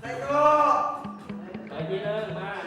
ไซโก้ไปที่เริ่มมา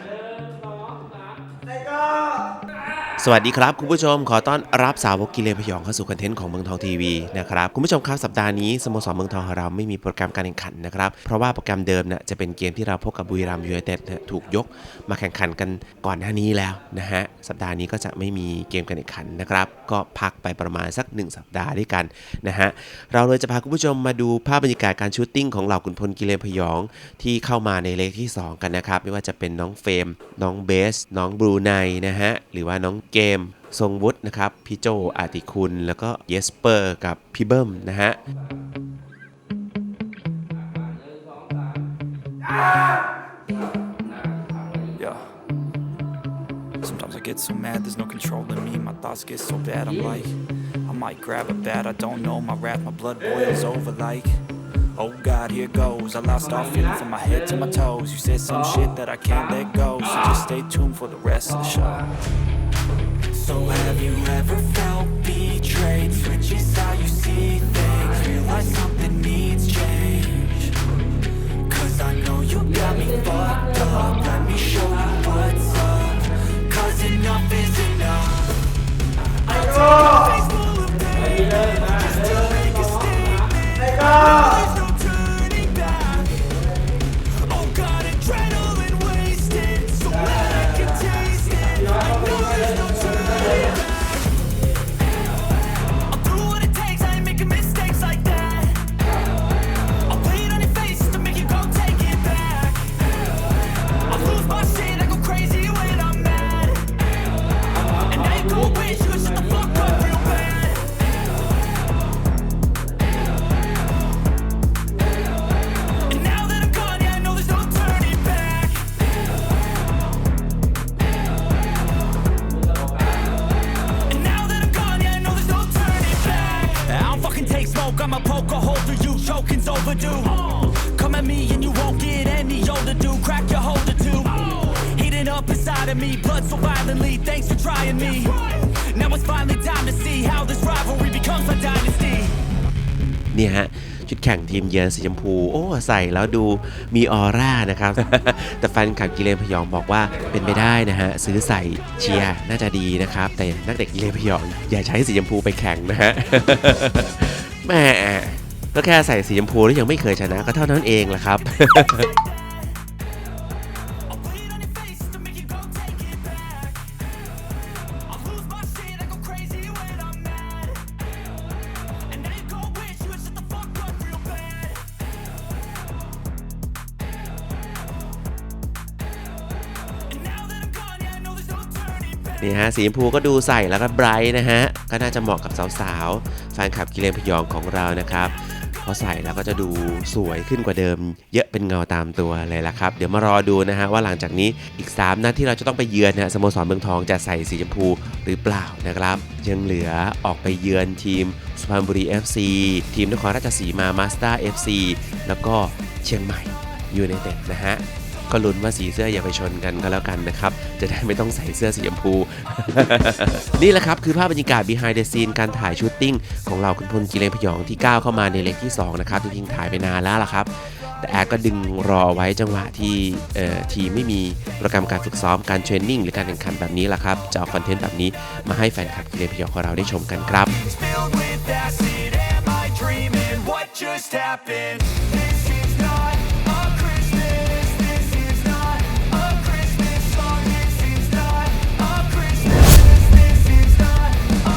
สวัสดีครับ คุณผู้ชมขอต้อนรับสาวกกิเลนพยองเข้าสู่คอนเทนต์ของเมืองทองทีวีนะครับคุณผู้ชมครับสัปดาห์นี้สโมสรเมืองทองของเราไม่มีโปรแกรมการแข่งขันนะครับเพราะว่าโปรแกรมเดิมเนี่ยจะเป็นเกมที่เราพบกับบุรีรัมย์ยูไนเต็ดถูกยกมาแข่งขันกันก่อนหน้านี้แล้วนะฮะสัปดาห์นี้ก็จะไม่มีเกมการแข่งขันนะครับก็พักไปประมาณสัก 1 สัปดาห์ด้วยกันนะฮะเราเลยจะพาคุณผู้ชมมาดูภาพบรรยากาศการชูตติ้งของเหล่าขุนพลกิเลนพยองที่เข้ามาในเลขที่ 2 กันนะครับไม่ว่าจะเป็นน้องเฟรมน้องเบส น้องบรูไนนะฮะหรือว่าน้องเกม ทรงวุฒินะครับ พี่โจอาติคุณ แล้วก็เยสเปอร์กับพี่เบิ้มนะฮะ Yeah. Sometimes I get so mad, there's no controlling me. My thoughts get so bad, I'm like, I might grab a bat, I don't know. My wrath, my blood boils over like, oh God, here goes. I lost all feeling from my head to my toes. You said some shit that I can't let go, so just stay tuned for the rest of the show. So have you ever felt overdue. Come at me and you won't get any older, dude. Crack your holder inside of me, blood so violently. Thanks for trying me. Now it's finally time to see how this rivalry becomes a dynasty. นี่ฮะชุดแข่งทีมเยือนสีชมพู โอ้ ใส่แล้วดูมีออร่านะครับ แต่แฟนคลับกิเลนพยองบอกว่าเป็นไม่ได้นะฮะ ซื้อใส่เชียร์น่าจะดีนะครับ แต่นักเด็กกิเลนพยอง อย่าใช้สีชมพูไปแข่งนะฮะแม่ก็แค่ใส่สีชมพูแล้วยังไม่เคยชนะก็เท่านั้นเองแหละครับ นี่ฮะสีชมพูก็ดูใส่แล้วก็ไบรท์นะฮะก็น่าจะเหมาะกับสาวๆแฟนคลับกิเลนพยองของเรานะครับพอใส่แล้วก็จะดูสวยขึ้นกว่าเดิม เยอะเป็นเงาตามตัวเลยละครับ เดี๋ยวมารอดูนะฮะว่าหลังจากนี้อีก 3 นัดที่เราจะต้องไปเยือนนะฮะสโมสรเมืองทองจะใส่สีชมพูหรือเปล่านะครับยังเหลือออกไปเยือนทีมสุพรรณบุรี FC ทีมนครราชสีมามาสเตอร์ FC แล้วก็เชียงใหม่ยูไนเต็ดนะฮะ ก็ลุ้นว่าสีเสื้ออย่าไปชนกันก็แล้วกันนะครับ จะได้ไม่ต้องใส่เสื้อสีชมพู นี่แหละครับคือภาพบรรยากาศ behind the scene การถ่ายชูตติ้งของเราคุณพลกิเลนพยองที่ก้าวเข้ามาในเล็กที่ 2 นะครับ จริงๆถ่ายไปนานแล้วล่ะครับ แต่แอดก็ดึงรอไว้จังหวะที่ทีไม่มีโปรแกรมการฝึกซ้อมการเทรนนิ่งหรือการแข่งขันแบบนี้ล่ะครับจะเอาคอนเทนต์แบบนี้มาให้แฟนคลับกิเลนพยองของเราได้ชมกันครับ What just happened?